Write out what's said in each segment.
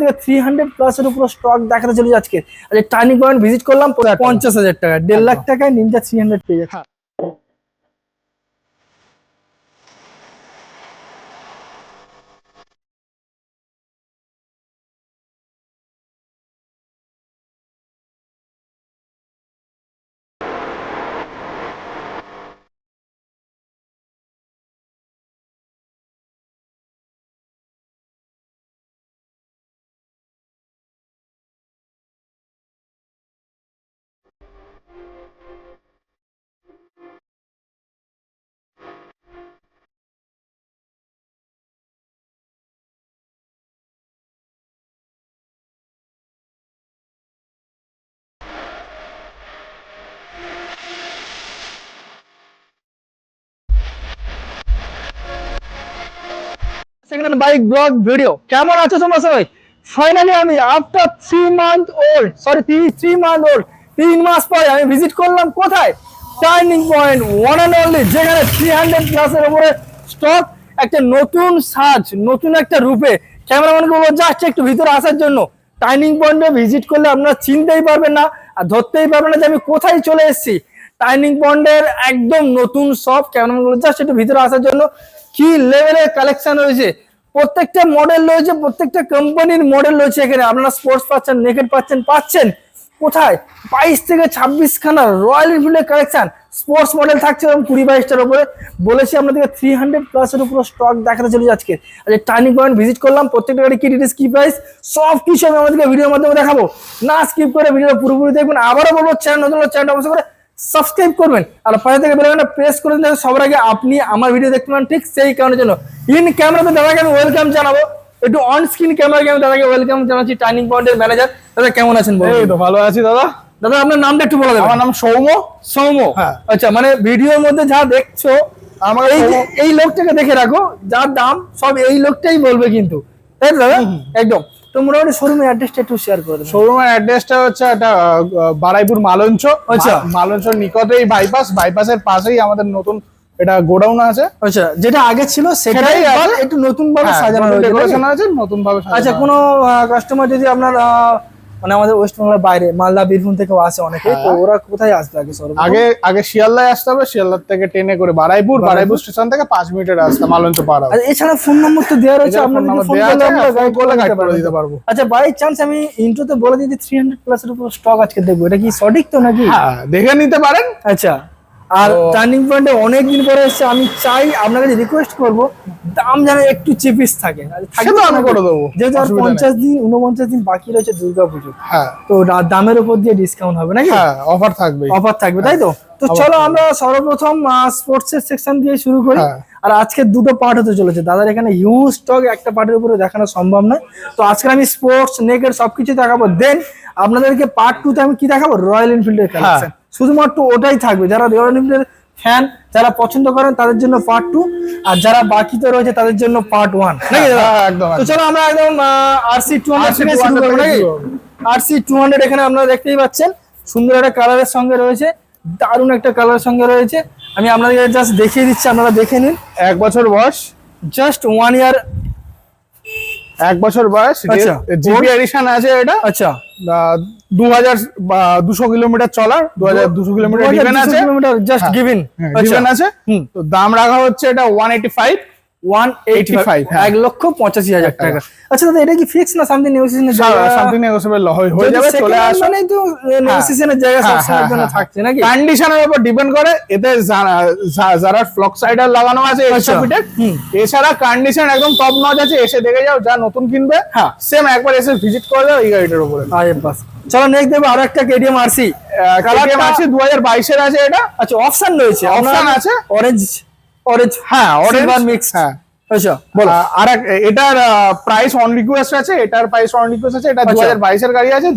থেকে three hundred প্লাসের উপর স্টক দেখাতে চলেছে আজকে। আজকে টার্নিং পয়েন্ট ভিজিট করলাম পঞ্চাশ হাজার টাকা দেড় লাখ টাকায় নিনজা থ্রি হান্ড্রেড পেয়ে যাচ্ছে। সেকেন্ড বাইক ব্লগ ভিডিও কেমন আছো তোমরা সবাই? ফাইনালি আমি after three month old sorry three three month old তিন মাস পরে আমি ভিজিট করলাম কোথায়? Turning point one and only যেখানে থ্রি হান্ড্রেড প্লাসের উপরে স্টক একটা নতুন সাজ, নতুন একটা রূপে। ক্যামেরাম্যানকে বলব জাস্ট একটু ভিতরে আসার জন্য। টার্নিং পয়েন্টে ভিজিট করলে আপনারা চিনতেই পারবেন না, আর ধরতেই পারবেন না যে আমি কোথায় চলে এসেছি। টার্নিং পয়েন্টের একদম নতুন সব ক্যামেরাগুলো জাস্ট একটু ভিতরে আসার জন্য কি লেভেলের কালেকশন রয়েছে? প্রত্যেকটা মডেল রয়েছে, প্রত্যেকটা কোম্পানির মডেল রয়েছে এখানে। আপনারা স্পোর্টস পাচ্ছেন নেকেট পাচ্ছেন পাচ্ছেন। কোথায়? বাইশ থেকে ছাব্বিশ খানা রয়্যাল এনফিল্ডের কালেকশন স্পোর্টস মডেল থাকছে এবং কুড়ি বাইশটার উপরে। বলেছি আপনাদেরকে থ্রি হান্ড্রেড প্লাসের উপরে স্টক দেখাতে চলেছে আজকে। আজকে টার্নিং পয়েন্ট ভিজিট করলাম, প্রত্যেকটা গাড়ি কি ডিটেলস কি প্রাইস সব কিছু আমি আমাদেরকে ভিডিওর মাধ্যমে দেখাবো। না স্কিপ করে ভিডিও পুরোপুরি দেখবেন আবারও বলব চ্যানেল নতুন চ্যানেল অবশ্য করে সাবস্ক্রাইব করবেন। আর পাশে থেকে বেলাটা প্রেস করে দেন সবার আগে আপনি আমার ভিডিও দেখতে পান ঠিক সেই কারণের জন্য। ইন ক্যামেরাতে দাদাকে আমি ওয়েলকাম জানাব। একটু অন স্ক্রিন ক্যামেরাকে আমি দাদাকে ওয়েলকাম জানাচ্ছি টার্নিং পয়েন্টের ম্যানেজার দাদা কেমন আছেন এই তো ভালো আছি দাদা। দাদা আপনার নামটা একটু বলে দেবেন। আমার নাম সৌম সৌম হ্যাঁ। আচ্ছা মানে ভিডিওর মধ্যে যা দেখছ আমার এই এই লোকটাকে দেখে রাখো যার দাম সব এই লোকটাই বলবে কিন্তু। তাই দাদা? একদম। তো মোটামুটি শোরুমের অ্যাড্রেসটা একটু শেয়ার করে শোরুমের অ্যাড্রেসটা হচ্ছে একটা বারাইপুর মালঞ্চ। আচ্ছা। মালঞ্চর নিকটেই বাইপাস বাইপাসের পাশেই আমাদের নতুন এটা গোডাউন আছে। আচ্ছা যেটা আগে ছিল সেটাই একটু নতুন ভাবে সাজানো হয়েছে ডেকোরেশন আছে নতুন ভাবে আচ্ছা কোনো কাস্টমার যদি আপনার মানে আমাদের ওয়েস্ট বাংলার বাইরে মালদা বীরভূম থেকেও আসে অনেকে তো ওরা কোথায় আসবে আগে? আগে আগে শিয়ালদায় আসতে হবে শিয়ালদার থেকে ট্রেনে করে বারাইপুর বারাইপুর? স্টেশন থেকে পাঁচ মিনিটের রাস্তা মালঞ্চ পাড়া আর এছাড়া ফোন নম্বর তো দেওয়া রয়েছে আপনার ফোন করলে আমরা গাইড করে গাইড দিতে করে পারব। দিতে পারব। আচ্ছা বাই চান্স আমি ইন্ট্রোতে বলে দিই থ্রি হান্ড্রেড প্লাসের উপর স্টক আজকে দেখব এটা কি সঠিক তো নাকি? হ্যাঁ দেখে নিতে পারেন। আচ্ছা। আর টার্নিং পয়েন্টে অনেক দিন পরে এসেছে আমি চাই আপনাকে রিকোয়েস্ট করব দাম যেন একটু চিপিস থাকে। আমি করে দেবো যেহেতু আর পঞ্চাশ দিন উনপঞ্চাশ দিন বাকি রয়েছে দুর্গা পুজো হ্যাঁ। তো দামের উপর দিয়ে ডিসকাউন্ট হবে নাকি? হ্যাঁ অফার থাকবে। অফার থাকবে তাই তো? তো চলো আমরা সর্বপ্রথম স্পোর্টস এর সেকশন দিয়ে শুরু করি। হ্যাঁ। আর আজকে দুটো পার্ট হতে চলেছে। দাদার এখানে হিউজ স্টক একটা পার্টের উপরে দেখানো সম্ভব নয়। তো আজকে আমি স্পোর্টস নেকের সবকিছু দেখাবো। দেন আপনাদেরকে পার্ট টু তে আমি কি দেখাবো? রয়্যাল এনফিল্ডের হ্যাঁ। কালেকশন শুধুমাত্র ওটাই থাকবে। যারা রয়্যাল এনফিল্ডের ফ্যান যারা পছন্দ করেন তাদের জন্য পার্ট টু আর যারা বাকিতে রয়েছে তাদের জন্য পার্ট ওয়ান নাকি হ্যাঁ, একদম তো চলো আমরা একদম আরসি টু হান্ড্রেড RC থেকে শুরু 200 করব থেকে নাকি? শুরু করব। আরসি টু হান্ড্রেড এখানে আপনারা দেখতেই পাচ্ছেন সুন্দর একটা কালারের সঙ্গে রয়েছে দারুণ একটা কালারের সঙ্গে রয়েছে। আমি আপনাদেরকে জাস্ট দেখিয়ে দিচ্ছি আপনারা দেখে নিন। এক বছর বয়স। জাস্ট ওয়ান ইয়ার এক বছর বয়স আচ্ছা। জিপি এডিশন আছে এটা। আচ্ছা। দু হাজার দুশো কিলোমিটার চলার দু হাজার দুশো কিলোমিটার আছে। জাস্ট হ্যাঁ। গিভিন আছে। হুম। তো দাম রাখা হচ্ছে এটা one eighty five one eighty 85, হ্যাঁ। এক লক্ষ পঁচাশি হাজার টাকা। আচ্ছা দাদা এটা কি ফিক্স না সামথিং নেগোসিয়েশনের সামথিং নেগোসিয়েবল হয়ে যাবে চলে আসো মানে তো নেগোসিয়েশনের জায়গা হ্যাঁ, সবসময়ের জন্য হ্যাঁ, থাকছে নাকি? কন্ডিশনের উপর ডিপেন্ড করে এতে যারা- ফ্লক সাইডার লাগানো আছে আচ্ছা। এক্সট্রা এছাড়া কন্ডিশন একদম টপ নচ আছে এসে দেখে যাও যা নতুন কিনবে হ্যাঁ। সেম একবার এসে ভিজিট করে যাও এই গাড়িটার উপরে। আরে বাস। চলো নেক্সট দেবো আরও একটা কেডিএম আরসি আছে দু হাজার বাইশের আছে এটা। আচ্ছা অপশন রয়েছে। Option আছে। অরেঞ্জ অরেঞ্জ হ্যাঁ সিলভার মিক্স হ্যাঁ। আচ্ছা বলো। আর এক- এটার প্রাইস অন রিকোয়েস্ট আছে এটার প্রাইস অন রিকোয়েস্ট আছে এটা দু আচ্ছা। গাড়ি আছে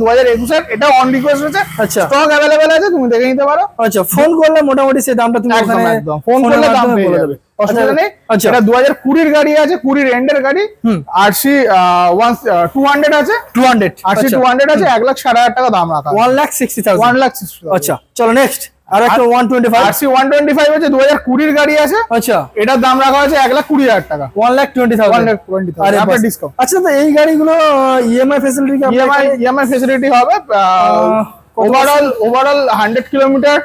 এটা অন রিকোয়েস্ট আছে আচ্ছা। স্টক আছে তুমি দেখে নিতে পারো। আচ্ছা ফোন করলে মোটামুটি সেই দামটা তুমি একদম ওখানে একদম। ফোন করলে দাম পেয়ে যাবে। অসুবিধা নেই। আচ্ছা। এটা গাড়ি আছে কুড়ির এন্ডের গাড়ি। হুম। আরসি ওয়ান টু হান্ড্রেড আছে। আরসি আছে এক লাখ ষাট হাজার টাকা দাম রাখা lakh sixty one thousand lakh আচ্ছা চলো নেক্সট আর একটা আরসি আছে গাড়ি আছে। আচ্ছা। এটার দাম রাখা হয়েছে লাখ কুড়ি হাজার টাকা। Lakh twenty one thousand lakh twenty আরে আপনার ডিসকাউন্ট আচ্ছা তো এই গাড়িগুলো ইএমআই ফেসিলিটি কি ইএমআই ইএমআই ফেসিলিটি হবে ওভারঅল কিলোমিটার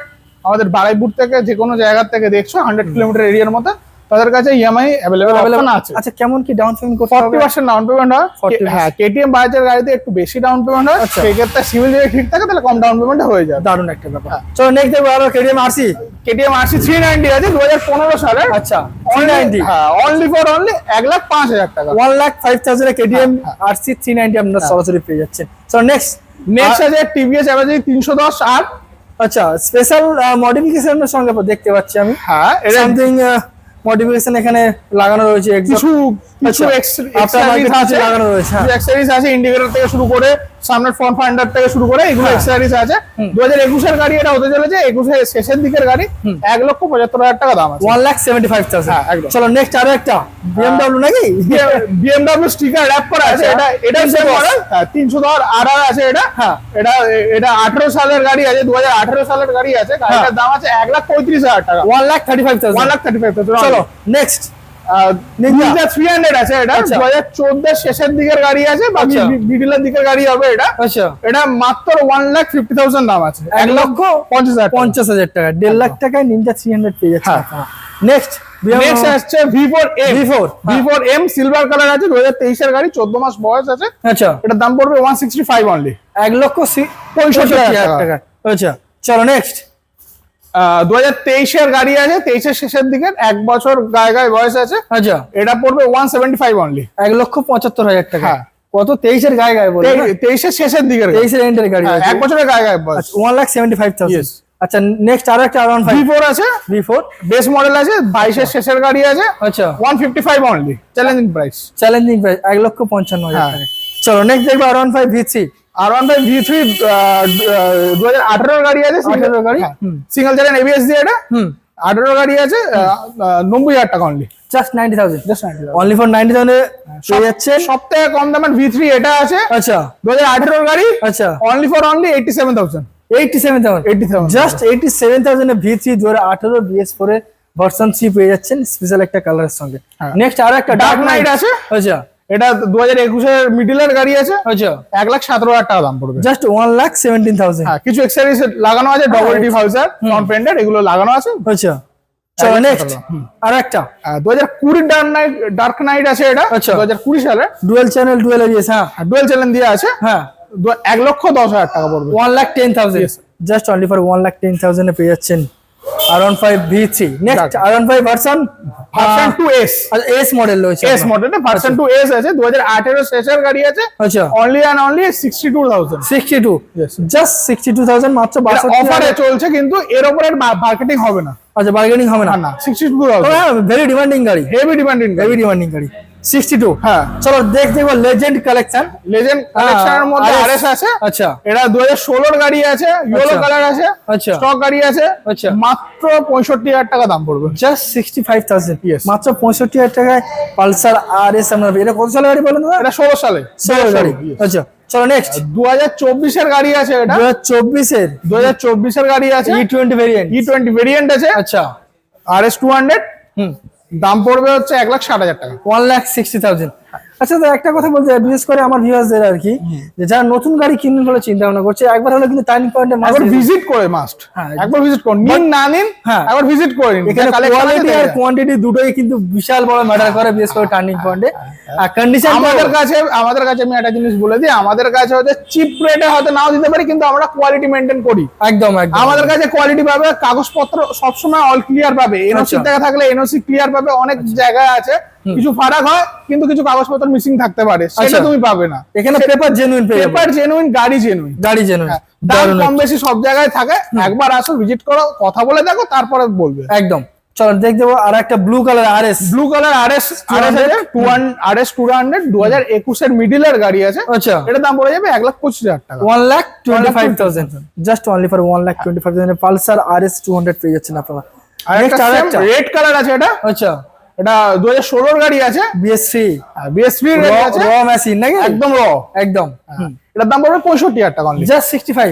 আমাদের বারাইপুর থেকে যে কোনো জায়গা থেকে দেখছ হান্ড্রেড কিলোমিটার এরিয়ার মধ্যে। তাদের কাছে ইএমআই অ্যাভেলেবেল অপশন আছে। আচ্ছা কেমন কি ডাউন পেমেন্ট করতে হবে? পার্সেন্ট ডাউন পেমেন্ট হয়। হ্যাঁ কেটিএম বাজাজের গাড়িতে একটু বেশি ডাউন পেমেন্ট হয়। আচ্ছা। সেই ক্ষেত্রে সিভিল যদি ঠিক থাকে তাহলে কম ডাউন পেমেন্ট হয়ে যায় দারুণ একটা ব্যাপার। চলো নেক্সট দেখব আরও KTM RC KTM RC three ninety আছে দু হাজার পনেরো সালে আচ্ছা থ্রি নাইনটি হ্যাঁ অনলি ফর অনলি এক লাখ পাঁচ হাজার টাকা। One lakh five thousand KTM হ্যাঁ, আরসি থ্রি নাইনটি আপনারা সরাসরি পেয়ে যাচ্ছেন। চলো নেক্সট নেক্সট আছে টিভিএস তিনশো দশ আর আচ্ছা স্পেশাল মডিফিকেশনের সঙ্গে দেখতে পাচ্ছি আমি। হ্যাঁ এটা সামথিং মডিফিকেশন এখানে লাগানো রয়েছে কিছু কিছু আচ্ছা, after market আছে। লাগানো রয়েছে, হ্যাঁ। এক্সেসরিজ আছে ইন্ডিকেটর থেকে শুরু করে সামনের ফ্রন্ট ফাইন্ডার থেকে শুরু করে এগুলো হ্যাঁ। এক্সেসরিজ আছে। দু হাজার একুশের গাড়ি এটা হতে চলেছে একুশের শেষের দিকের গাড়ি এক লক্ষ পঁচাত্তর হাজার টাকা দাম আছে। One lakh seventy five thousand হ্যাঁ, একদম। চলো নেক্সট আরও একটা। বিএমডব্লিউ নাকি? বিএমডব্লিউ স্টিকার র্যাপ করা আছে আচ্ছা। এটা এটা সেম মডেল তিনশো দশ আর আর আছে এটা। হ্যাঁ। এটা এটা আঠারো সালের গাড়ি আছে দু হাজার আঠারো সালের গাড়ি আছে গাড়িটার দাম আছে এক লাখ পঁয়ত্রিশ হাজার টাকা। One lakh thirty five one thousand lakh thirty five চলো নেক্সট নিনজা আছে এটা। আচ্ছা। দু হাজার চোদ্দের শেষের দিকের গাড়ি আছে বাকি আচ্ছা। মিডিলের দিকের গাড়ি হবে এটা। আচ্ছা। এটা মাত্র দাম আছে। লক্ষ টাকা। লাখ টাকায় নিনজা পেয়ে যাচ্ছে। হ্যাঁ। নেক্সট নেক্সট আসছে V four M V4, V four M silver colour আছে দু হাজার তেইশের গাড়ি চোদ্দ মাস বয়স আছে। আচ্ছা। এটার দাম পড়বে ওয়ান সিক্সটি ফাইভ অনলি এক লক্ষ। টাকা। আচ্ছা চলো নেক্সট দু হাজার তেইশের গাড়ি আছে তেইশের শেষের দিকে এক বছর গায়ে গায়ে বয়স আছে। আচ্ছা। এটা পড়বে ওয়ান সেভেন্টি ফাইভ অনলি এক লক্ষ পঁচাত্তর হাজার টাকা। হ্যাঁ। কত? তেইশের গায়ে গায়ে বলে? তেইশের শেষের দিকের গাড়ি। তেইশের এন্ডের গাড়ি হ্যাঁ, এক বছরের গায়ে গায়ে বয়স। One lakh seventy five thousand আচ্ছা নেক্সট আরও একটা আর ভি ফোর আছে। ভি ফোর বেস মডেল আছে বাইশের শেষের গাড়ি আছে। আচ্ছা। One fifty five only challenging price challenging price এক লক্ষ পঞ্চান্ন হাজার হ্যাঁ। চলো নেক্সট দেখব R one five V three R one five V three দু হাজার আঠারোর গাড়ি আছে 18 গাড়ি? সিঙ্গেল চ্যানেল এবিএস দিয়ে এটা। আঠারো গাড়ি আছে নব্বই হাজার টাকা only just ninety thousand just ninety only for ninety thousand পেয়ে যাচ্ছেন সব থেকে কম দামের ভি থ্রি এটা আছে। আচ্ছা। দু হাজার আঠারোর গাড়ি। আচ্ছা। Only for only eighty seven thousand eighty seven thousand eighty seven just eighty seven thousand V three দু হাজার আঠারো বিএস ফোর এর ভার্সন থ্রি পেয়ে যাচ্ছেন স্পেশাল একটা কালারের সঙ্গে। হ্যাঁ। নেক্সট আরও একটা ডার্ক নাইট আছে। আচ্ছা। এটা দু হাজার একুশের মিডিলের গাড়ি আছে। আচ্ছা। এক লাখ সতেরো হাজার টাকা দাম পড়বে। Just one lakh seventeen thousand হ্যাঁ কিছু এক্সারিজ লাগানো আছে double D voucher non painted এগুলো লাগানো আছে। আচ্ছা। চলো নেক্সট টাকা। আর একটা। দু হাজার কুড়ির ডার্ক নাইট ডার্ক নাইট আছে এটা আচ্ছা। দু হাজার কুড়ি সালে। ডুয়েল চ্যানেল ডুয়েল এরিয়াস হ্যাঁ। ডুয়েল চ্যানেল দিয়ে আছে। হ্যাঁ। এক লক্ষ দশ হাজার টাকা পড়বে। One lakh ten thousand just only for one lakh ten থাউজেন্ডে পেয়ে যাচ্ছেন। R one five V three next Dark. R version version two S আচ্ছা এস মডেল রয়েছে S model version two S আছে দু হাজার আঠেরো শেষের গাড়ি আছে আচ্ছা। Only and only sixty two thousand sixty two Yes. Just sixty two thousand মাত্র বাষট্টি অফারে চলছে কিন্তু এর উপরে মার্কেটিং হবে না। আচ্ছা বার্গেনিং হবে না। না না sixty two thousand very demanding গাড়ি। হেভি ডিমান্ডিং হেভি ডিমান্ডিং গাড়ি। সিক্সটি টু হ্যাঁ। চলো দেখ দেখব লেজেন্ড কালেকশন লেজেন্ড কালেকশনের মধ্যে আরএস আছে। আচ্ছা। এটা দু হাজার ষোলোর গাড়ি আছে ইয়েলো আচ্ছা। কালার আছে আচ্ছা। স্টক গাড়ি আছে আচ্ছা। মাত্র পঁয়ষট্টি হাজার টাকা দাম পড়বে। জাস্ট সিক্সটি ফাইভ থাউজেন্ড মাত্র পঁয়ষট্টি হাজার টাকায় পালসার আর এস আপনার এটা কত সালের গাড়ি বলেন এটা ষোলো সালে। ষোলো গাড়ি। আচ্ছা চলো নেক্সট দু হাজার চব্বিশের গাড়ি আছে এটা। দু হাজার চব্বিশের। দু হাজার চব্বিশের গাড়ি আছে। E twenty variant E twenty variant আছে। আচ্ছা। টু হান্ড্রেড হুম। দাম পড়বে হচ্ছে এক লাখ ষাট হাজার টাকা। ওয়ান লাখ সিক্সটি থাউজেন্ড আচ্ছা একটা কথা বলতে বিশেষ করে আমার ভিউয়ার্সদের আর কি যে যারা নতুন গাড়ি কিনবেন বলে চিন্তা ভাবনা করছে একবার হলে কিন্তু টার্নিং পয়েন্টে একবার ভিজিট করে মাস্ট হ্যাঁ। একবার ভিজিট করুন নিন না নিন হ্যাঁ। একবার ভিজিট করে নিন। এখানে কোয়ালিটি আর কোয়ান্টিটি দুটোই কিন্তু বিশাল বড় ম্যাটার করে বিশেষ করে টার্নিং পয়েন্টে আর কন্ডিশন আমাদের কাছে আমাদের কাছে আমি একটা জিনিস বলে দিই আমাদের কাছে হয়তো চিপ রেটে হয়তো নাও দিতে পারি কিন্তু আমরা কোয়ালিটি মেনটেন করি। একদম একদম। আমাদের কাছে কোয়ালিটি পাবে কাগজপত্র সবসময় অল ক্লিয়ার পাবে। এনওসি আচ্ছা। থেকে থাকলে এনওসি ক্লিয়ার পাবে অনেক জায়গায় আছে। কিছু ফারাক হয় কিন্তু কিছু কাগজপত্র মিসিং থাকতে পারে সেটা আচ্ছা। তুমি পাবে না। এখানে পেপার জেনুইন পেপার জেনুইন গাড়ি জেনুইন গাড়ি জেনুইন দাম কম বেশি সব জায়গায় থাকে। একবার আসো ভিজিট করো কথা বলে দেখো তারপরে বলবে। একদম। চলো দেখ দেবো আর একটা blue colour R S blue colour R S two R S two hundred দু হাজার একুশের মিডিলের গাড়ি আছে। আচ্ছা। এটার দাম পড়ে যাবে এক লাখ পঁচিশ হাজার টাকা। One lakh twenty five thousand just only for one lakh twenty five thousand Pulsar R S two hundred পেয়ে যাচ্ছেন আপনারা। রেড কালার আছে এটা। আচ্ছা। এটা দু হাজার ষোলোর গাড়ি আছে। বিএস থ্রি বিএসপি র মেশিন নাকি? একদম র একদম। এটার দাম পড়বে পঁয়ষট্টি হাজার টাকা। Just sixty five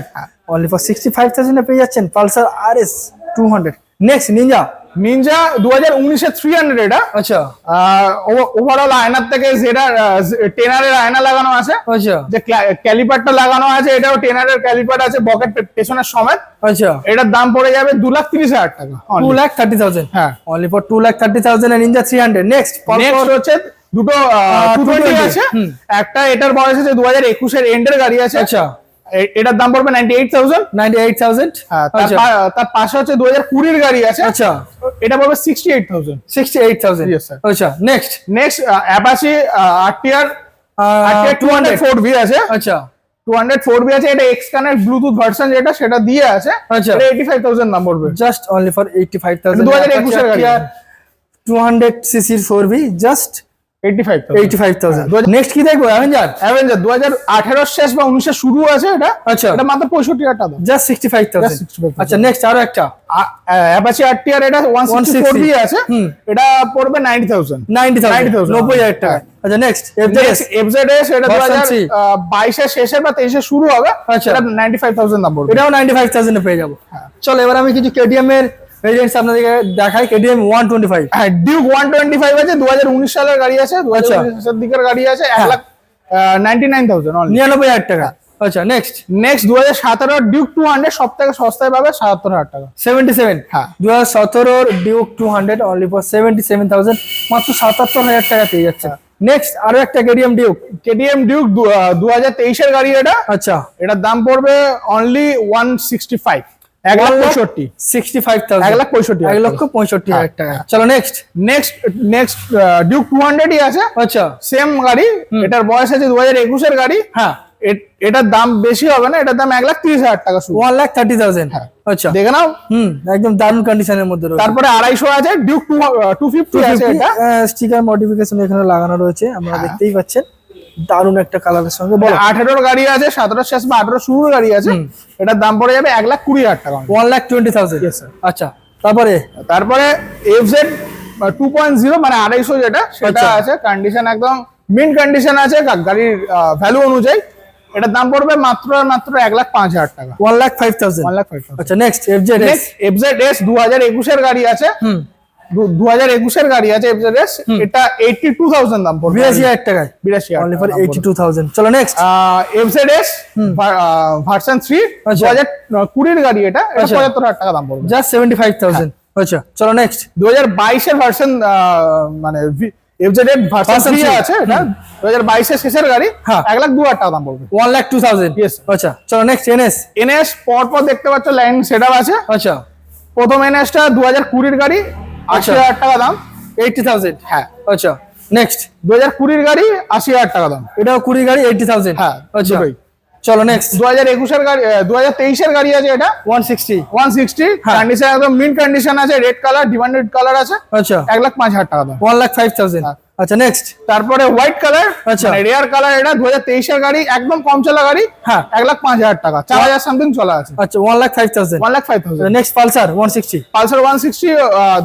only for sixty five থাউজেন্ডে পেয়ে যাচ্ছেন Pulsar R S two hundred next Ninja Ninja দু হাজার উনিশের থ্রি হান্ড্রেড এটা আচ্ছা ওভারঅল আয়নার থেকে যেটা টেনারের আয়না লাগানো আছে। আচ্ছা। যে ক্যালিপারটা লাগানো আছে এটাও টেনারের ক্যালিপার আছে বকেট পেছনের সমেত। আচ্ছা। এটার দাম পড়ে যাবে দু লাখ তিরিশ হাজার টাকা টু লাখ থার্টি থাউজেন্ড হ্যাঁ। Only for two lakh thirty thousand Ninja three hundred next next হচ্ছে দুটো টু 220 আছে। একটা এটার বয়স আছে দু হাজার একুশের এন্ডের গাড়ি আছে। আচ্ছা। এটার দাম পড়বে ninety eight thousand ninety eight thousand তার পাশে হচ্ছে দু হাজার কুড়ির গাড়ি আছে। আচ্ছা। এটা পড়বে sixty eight thousand sixty eight thousand আচ্ছা next next Apache RTR two hundred four V আছে। আচ্ছা। টু হান্ড্রেড ফোর বি আছে এটা এক্স কানেক্ট ব্লুটুথ ভার্সন যেটা সেটা দিয়ে আছে। আচ্ছা। এইটি ফাইভ থাউজেন্ড দাম পড়বে। Just only for eighty five thousand দু হাজার একুশের গাড়ি। টু হান্ড্রেড সিসির four V just eighty five eighty five thousand next কি দেখব? অ্যাভেঞ্জার অ্যাভেঞ্জার দু হাজার আঠেরোর শেষ বা উনিশের শুরু আছে এটা। আচ্ছা। এটা মাত্র পঁয়ষট্টি হাজার টাকা জাস্ট সিক্সটি ফাইভ থাউজেন্ড আচ্ছা নেক্সট আরও একটা। অ্যাপাচি আরটিআর এটা ওয়ান সিক্সটি ফোর বি আছে। এটা পড়বে নাইনটি থাউজেন্ড নাইনটি থাউজেন্ড 90,000 নব্বই হাজার টাকা। আচ্ছা নেক্সট এফজেডএস এটা শেষের বা শুরু হবে। আচ্ছা। এটা দাম পড়বে। এটাও পেয়ে যাব। হ্যাঁ। চলো এবার আমি কিছু কেডিএম এর ভেরিয়েন্টস আপনাদেরকে দেখাই কেডিএম ওয়ান টোয়েন্টি ফাইভ হ্যাঁ ডিউক ওয়ান টোয়েন্টি ফাইভ আছে দু হাজার উনিশ সালের গাড়ি আছে দু আচ্ছা। হাজার দিকের গাড়ি আছে এক হ্যাঁ। লাখ নাইনটি নাইন থাউজেন্ড নিরানব্বই হাজার টাকা। আচ্ছা নেক্সট নেক্সট দু হাজার সতেরো ডিউক টু হান্ড্রেড সব থেকে সস্তায় পাবে সাতাত্তর হাজার টাকা। সেভেন্টি সেভেন হ্যাঁ। দু হাজার সতেরোর Duke two hundred only for seventy seven thousand মাত্র সাতাত্তর হাজার টাকা পেয়ে যাচ্ছে। নেক্সট আরও একটা কেডিএম ডিউক কেটিএম ডিউক দু হাজার তেইশের গাড়ি এটা। আচ্ছা। এটার দাম পড়বে অনলি ওয়ান সিক্সটি ফাইভ এক লাখ পঁয়ষট্টি। সিক্সটি ফাইভ এক লাখ পঁয়ষট্টি এক লক্ষ পঁয়ষট্টি হাজার টাকা। চলো next next next Duke two হান্ড্রেডই আছে। আচ্ছা। সেম গাড়ি। এটার বয়স আছে দু হাজার একুশের গাড়ি। হ্যাঁ। এটার দাম বেশি হবে না এটার দাম এক লাখ তিরিশ হাজার টাকা ওয়ান লাখ থার্টি থাউজেন্ড হ্যাঁ। আচ্ছা। দেখে নাও। হুম একদম দারুণ কন্ডিশনের মধ্যে রয়েছে। তারপরে আড়াইশো আছে ডিউক টু টু ফিফটি আছে এটা। স্টিকার মডিফিকেশন এখানে লাগানো রয়েছে আমরা দেখতেই পাচ্ছেন। দারুণ একটা কালারের সঙ্গে বলো। আঠেরোর গাড়ি আছে সতেরো শেষ বা আঠেরো শুরুর গাড়ি আছে এটার দাম পড়ে যাবে এক লাখ কুড়ি হাজার টাকা। ওয়ান লাখ টোয়েন্টি থাউজেন্ড আচ্ছা তারপরে? তারপরে F Z two point zero মানে আড়াইশো যেটা সেটা আচ্ছা। আছে কন্ডিশন একদম মিন কন্ডিশন আছে গাড়ির ভ্যালু অনুযায়ী। এটার দাম পড়বে মাত্র আর মাত্র এক লাখ পাঁচ হাজার টাকা। One lakh five thousand one lakh five আচ্ছা next F Z S next F Z S দু হাজার একুশের গাড়ি আছে। হুম। দু হাজার একুশের গাড়ি আছে এটা এইটটি টু থাউজেন্ড দাম পড়বে। বিরাশি হাজার টাকায়? বিরাশি only for eighty two thousand চলো নেক্সট ভার্সন থ্রি দু। হাজার কুড়ির গাড়ি এটা। আচ্ছা। পঁচাত্তর হাজার টাকা দাম পড়বে। জাস্ট সেভেন্টি ফাইভ থাউজেন্ড আচ্ছা চলো নেক্সট দু হাজার বাইশের ভার্সন মানে ভার্সন থ্রি। আছে এটা। দু হাজার বাইশের শেষের গাড়ি হ্যাঁ। এক লাখ দু হাজার টাকা দাম পড়বে। ওয়ান লাখ টু থাউজেন্ড আচ্ছা চলো নেক্সট এনএস এনএস পর পর দেখতে পাচ্ছ লাইন সেট আছে। আচ্ছা। প্রথম এনএসটা দু হাজার কুড়ির গাড়ি আশি আচ্ছা। হাজার টাকা দাম। এইটি থাউজেন্ড হ্যাঁ। আচ্ছা নেক্সট দু হাজার কুড়ির গাড়ি আশি হাজার টাকা দাম। এটাও কুড়ি গাড়ি এইটি থাউজেন্ড হ্যাঁ, আচ্ছা। চলো নেক্সট দু হাজার একুশের গাড়ি দু হাজার তেইশের গাড়ি আছে এটা। One sixty one sixty. Condition একদম মিন কন্ডিশন আছে রেড কালার ডিমান্ডেড কালার আছে। আচ্ছা। এক লাখ পাঁচ হাজার টাকা দাম। One lakh five thousand. আচ্ছা নেক্সট তারপরে হোয়াইট কালার আচ্ছা। রেয়ার কালার এটা দু হাজার তেইশের গাড়ি একদম কম চলা গাড়ি হ্যাঁ। এক লাখ পাঁচ হাজার টাকা চার হাজার সামথিং চলা আছে। আচ্ছা one lakh five thousand one lakh five thousand next Pulsar one sixty Pulsar one sixty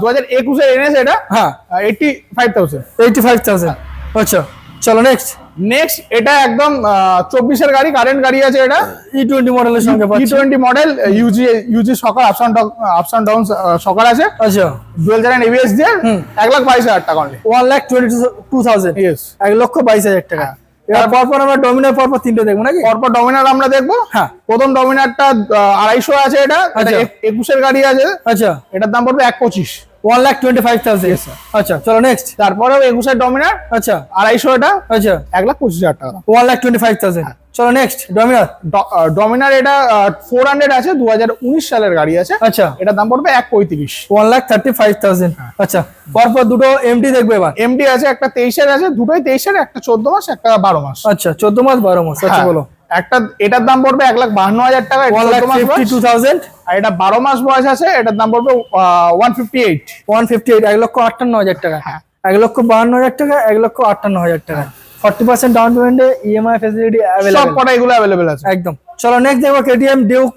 দু হাজার একুশের এনেছে এটা হ্যাঁ। Eighty five thousand eighty five thousand আচ্ছা চলো নেক্সট নেক্সট এটা একদম চব্বিশের গাড়ি কারেন্ট গাড়ি আছে এটা। ই টোয়েন্টি মডেলের সঙ্গে ই টোয়েন্টি মডেল ইউজি Yuji shocker upside upside down shocker আছে। আচ্ছা। ডুয়েল চ্যানেল এবিএস দিয়ে এক লাখ বাইশ হাজার টাকা only one lakh twenty two thousand yes এক লক্ষ বাইশ হাজার টাকা। এবার পরপর আমরা ডমিনার পরপর তিনটে দেখব নাকি? পরপর ডমিনার আমরা দেখব। হ্যাঁ। প্রথম ডমিনারটা আড়াইশো আছে এটা। আচ্ছা। এক- একুশের গাড়ি আছে। আচ্ছা। এটার দাম পড়বে এক পঁচিশ। One lakh twenty five thousand আচ্ছা চলো নেক্সট তারপরেও একুশের ডমিনার আচ্ছা আড়াইশো এটা আচ্ছা। এক লাখ পঁচিশ হাজার টাকা। One lakh twenty five thousand চলো নেক্সট ডমিনার ডমিনার এটা ফোর হান্ড্রেড আছে দু হাজার উনিশ সালের গাড়ি আছে। আচ্ছা। দাম পড়বে এক পঁয়ত্রিশ। One lakh thirty five thousand আচ্ছা পরপর দুটো এমটি দেখবে এবার। এমডি আছে একটা তেইশের আছে দুটোই তেইশের একটা চোদ্দ মাস একটা বারো মাস। আচ্ছা চোদ্দ মাস বারো মাস। আচ্ছা হ্যাঁ। বলো। একটা এটার দাম পড়বে এক লাখ বাহান্ন হাজার টাকা এটা ওয়ান লাখ 14 মাস ফিফটি বয়স। টু থাউজেন্ড আর এটা বারো মাস বয়স আছে এটার দাম পড়বে one fifty eight one fifty eight এক লক্ষ আটান্ন হাজার টাকা। হ্যাঁ। এক লক্ষ বাহান্ন হাজার টাকা এক লক্ষ আটান্ন হাজার টাকা। ফর্টি পার্সেন্ট ডাউন পেমেন্টে ইএমআই ফেসিলিটি সব কটা এগুলো অ্যাভেলেবেল আছে। একদম। চলো নেক্সট দেখব কেটিএম ডিউক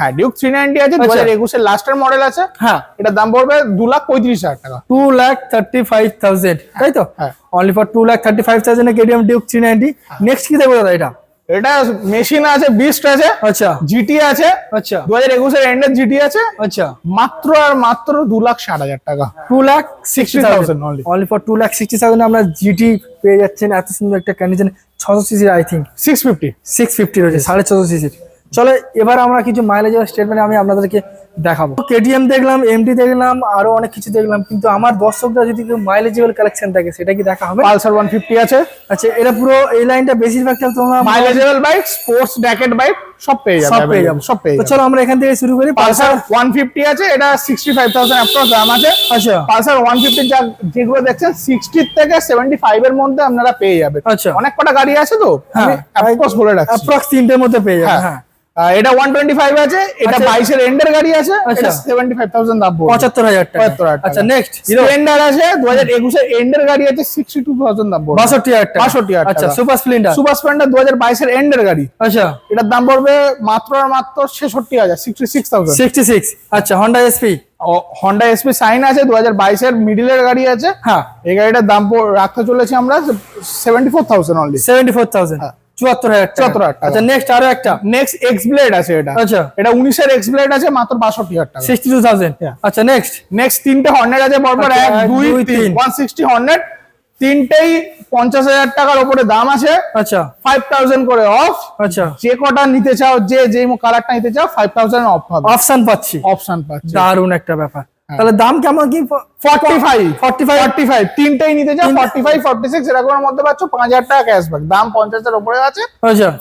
হ্যাঁ ডিউক থ্রি নাইনটি আছে দু আচ্ছা। হাজার একুশের লাস্টের মডেল আছে। হ্যাঁ। এটার দাম পড়বে দু লাখ পঁয়ত্রিশ হাজার টাকা। Two lakh thirty five thousand তাই তো? হ্যাঁ। Only for two lakh thirty five thousand KTM Duke three ninety next কি দেখব দাদা এটা? এটা মেশিন আছে বিস্ট আছে আচ্ছা। জিটি আছে আচ্ছা। দু হাজার একুশের এন্ডের জিটি আছে আচ্ছা। মাত্র আর মাত্র দু লাখ ষাট হাজার টাকা। Two lakh sixty thousand only for two lakh sixty thousand আমরা জিটি পেয়ে যাচ্ছেন এত সুন্দর একটা কন্ডিশন ছশো সিসির I think six fifty six fifty রয়েছে সাড়ে ছশো সিসির। চলো এবার আমরা কিছু মাইলেজ স্টেটমেন্ট আমি আপনাদেরকে দেখাবো। কেটিএম দেখলাম এমটি দেখলাম আরও অনেক কিছু দেখলাম কিন্তু আমার দর্শকরা যদি কেউ মাইলেজেবল কালেকশন থাকে সেটা কি দেখা হবে? পালসার ওয়ান ফিফটি আছে। আচ্ছা এটা পুরো এই লাইনটা বেশিরভাগটা তোমরা মাইলেজেবল বাইক স্পোর্টস ড্যাকেট বাইক সব পেয়ে যাবে সব পেয়ে যাব। সব পেয়ে চলো আমরা এখান থেকে শুরু করি। পালসার ওয়ান ফিফটি আছে এটা সিক্সটি ফাইভ থাউজেন্ড অ্যাপ্রক্স দাম আছে। আচ্ছা। পালসার ওয়ান ফিফটি যা যেগুলো দেখছেন সিক্সটি থেকে সেভেন্টি ফাইভ এর মধ্যে আপনারা পেয়ে যাবেন। আচ্ছা। অনেক কটা গাড়ি আছে তো? অ্যাপ্রক্স বলে রাখছি। অ্যাপ্রক্স তিনটের মধ্যে পেয়ে যাবে হ্যাঁ। হ্যাঁ। এটা ওয়ান টোয়েন্টি ফাইভ আছে এটা আচ্ছা। বাইশের এন্ডের গাড়ি আছে আচ্ছা। সেভেন্টি ফাইভ থাউজেন্ড দাম পড়বে। পঁচাত্তর হাজার টাকা। পঁচাত্তর হাজার টাকা। আচ্ছা নেক্সট স্প্লেন্ডার আছে দু হাজার একুশের এন্ডের গাড়ি আছে সিক্সটি টু থাউজেন্ড দাম পড়বে। বাষট্টি হাজার টাকা। বাষট্টি হাজার আচ্ছা সুপার স্প্লেন্ডার সুপার স্প্লেন্ডার দু হাজার বাইশের এন্ডের গাড়ি। আচ্ছা। এটার দাম পড়বে মাত্র আর মাত্র ছেষট্টি হাজার sixty six thousand sixty six আচ্ছা Honda SP Honda SP Shine আছে দু হাজার বাইশের মিডিলের গাড়ি আছে। হ্যাঁ। এই গাড়িটার দাম রাখতে চলেছি আমরা seventy four thousand only seventy four thousand চুয়াত্তর হাজার টাকা। 74,000 টাকা। আচ্ছা নেক্সট আরও একটা। নেক্সট এক্স ব্লেড আছে এটা। আচ্ছা। এটা উনিশের এক্স ব্লেড আছে মাত্র বাষট্টি হাজার টাকা। সিক্সটি টু থাউজেন্ড আচ্ছা নেক্সট নেক্সট তিনটে হর্নেট আছে পরপর আচ্ছা, এক দুই তিন। তিন। ওয়ান সিক্সটি হর্নেট তিনটেই পঞ্চাশ হাজার টাকার উপরে দাম আছে। আচ্ছা। ফাইভ থাউজেন্ড করে অফ আচ্ছা। যে কটা নিতে চাও যে যে কালারটা নিতে চাও ফাইভ থাউজেন্ড অফ পাবে অপশন পাচ্ছি। অপশন পাচ্ছে। দারুণ একটা ব্যাপার। তাহলে দাম কেমন কি? Forty five forty five forty five তিনটেই নিতে চাও? ফর্টি ফাইভ ফর্টি সিক্স এরকমের মধ্যে পাচ্ছ পাঁচ হাজার টাকা ক্যাশব্যাক দাম পঞ্চাশের উপরে আছে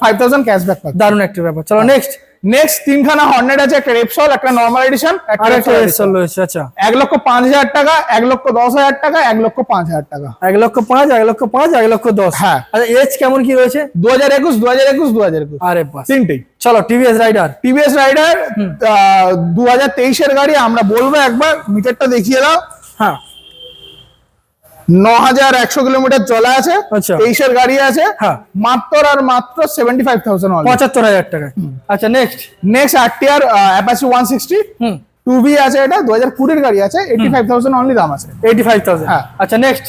ফাইভ থাউজেন্ড ক্যাশব্যাক দারুণ একটা ব্যাপার। চলো নেক্সট নেক্সট তিনখানা হর্নেট আছে একটা রেপসল একটা নর্মাল এডিশন একটা আর একটা Repsol রয়েছে আচ্ছা। এক লক্ষ পাঁচ হাজার টাকা এক লক্ষ দশ হাজার টাকা এক লক্ষ পাঁচ হাজার টাকা। এক লক্ষ পাঁচ এক লক্ষ পাঁচ এক লক্ষ দশ। হ্যাঁ। আচ্ছা এজ কেমন কি রয়েছে? দু হাজার একুশ দু হাজার একুশ দু হাজার একুশ। আরে বাস। তিনটেই চলো টিভিএস রাইডার টিভিএস রাইডার দু হাজার তেইশের গাড়ি আমরা বলব একবার মিটারটা দেখিয়ে দাও। হ্যাঁ। ন হাজার একশো কিলোমিটার চলা আছে আচ্ছা। তেইশের গাড়ি আছে হ্যাঁ। মাত্র আর মাত্র সেভেন্টি ফাইভ থাউজেন্ড পঁচাত্তর হাজার টাকা। আচ্ছা next next RTR Apache one sixty হুম। টু বি আছে এটা দু হাজার কুড়ির গাড়ি আছে এইটি ফাইভ থাউজেন্ড অনলি দাম আছে। এইটি ফাইভ থাউজেন্ড হ্যাঁ। আচ্ছা নেক্সট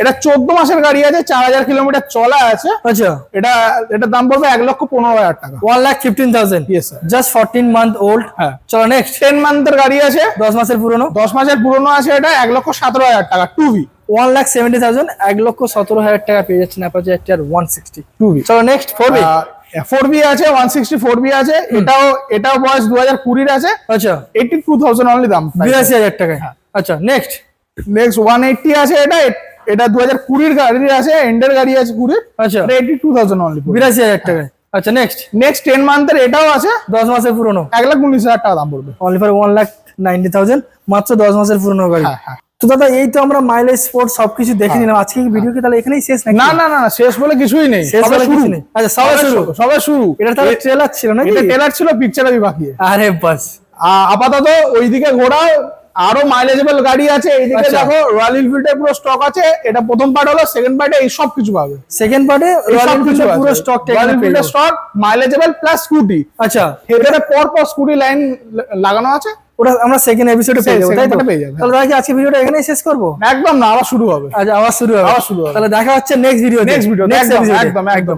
এটা চোদ্দ মাসের গাড়ি আছে চার হাজার কিলোমিটার চলা আছে। আচ্ছা। এটা এটার দাম পড়বে এক লক্ষ পনেরো হাজার টাকা। One lakh fifteen thousand sir. Just fourteen month old হ্যাঁ। চলো নেক্সট টেন মান্থের গাড়ি আছে। দশ মাসের পুরনো। দশ মাসের পুরনো আছে এটা এক লক্ষ সতেরো হাজার টাকা two B one lakh seventy thousand এক লক্ষ সতেরো হাজার টাকা পেয়ে যাচ্ছেন অ্যাপাচি একটার ওয়ান সিক্সটি টু বি চলো next four B four B আছে ওয়ান সিক্সটি ফোর বি আছে। এটাও এটাও বয়স দু হাজার কুড়ির আছে। আচ্ছা। এইটি টু থাউজেন্ড অনলি দাম। বিরাশি হাজার টাকায়। আচ্ছা নেক্সট নেক্সট ওয়ান এইটটি আছে এটা এটা দু হাজার কুড়ির গাড়ি আছে এন্ডের গাড়ি আছে কুড়ির। আচ্ছা। এটা এইটি টু থাউজেন্ড অনলি বিরাশি হাজার টাকায়। আচ্ছা নেক্সট নেক্সট টেন মান্থের এটাও আছে। দশ মাসের পুরনো। এক লাখ উনিশ হাজার টাকা দাম পড়বে। Only for one lakh ninety thousand মাত্র দশ মাসের পুরনো গাড়ি। হ্যাঁ হ্যাঁ। তো দাদা এই তো আমরা মাইলেজ স্পোর্ট সবকিছু দেখে নিলাম। আজকে ভিডিও কি তাহলে এখানেই শেষ নাকি? না না না না শেষ বলে কিছুই নেই। শেষ বলে কিছু নেই। আচ্ছা, সবে শুরু। সবে শুরু। এটা তাহলে ট্রেলার ছিল নাকি? এটা ট্রেলার ছিল পিকচার আমি বাকি আরে বাস। আপাতত ওইদিকে ঘোরাও আরও মাইলেজেবল গাড়ি আছে এইদিকে আচ্ছা। দেখো রয়্যাল এনফিল্ডের পুরো স্টক আছে এটা প্রথম পার্ট হলো সেকেন্ড পার্টে এই সব কিছু পাবে। সেকেন্ড পার্টে রয়্যাল কিছু পুরো। স্টক রয়্যাল এনফিল্ডের স্টক মাইলেজেবল প্লাস স্কুটি আচ্ছা। এখানে পর পর স্কুটি লাইন লাগানো আছে। ওটা আমরা সেকেন্ড এপিসোডে পেয়ে যাব তাই তো? পেয়ে যাব। তাহলে কি আজকে ভিডিওটা এখানেই শেষ করব? একদম না আবার শুরু হবে। আচ্ছা আবার শুরু হবে। আবার শুরু হবে। তাহলে দেখা হচ্ছে নেক্সট ভিডিও নেক্সট ভিডিও একদম একদম একদম।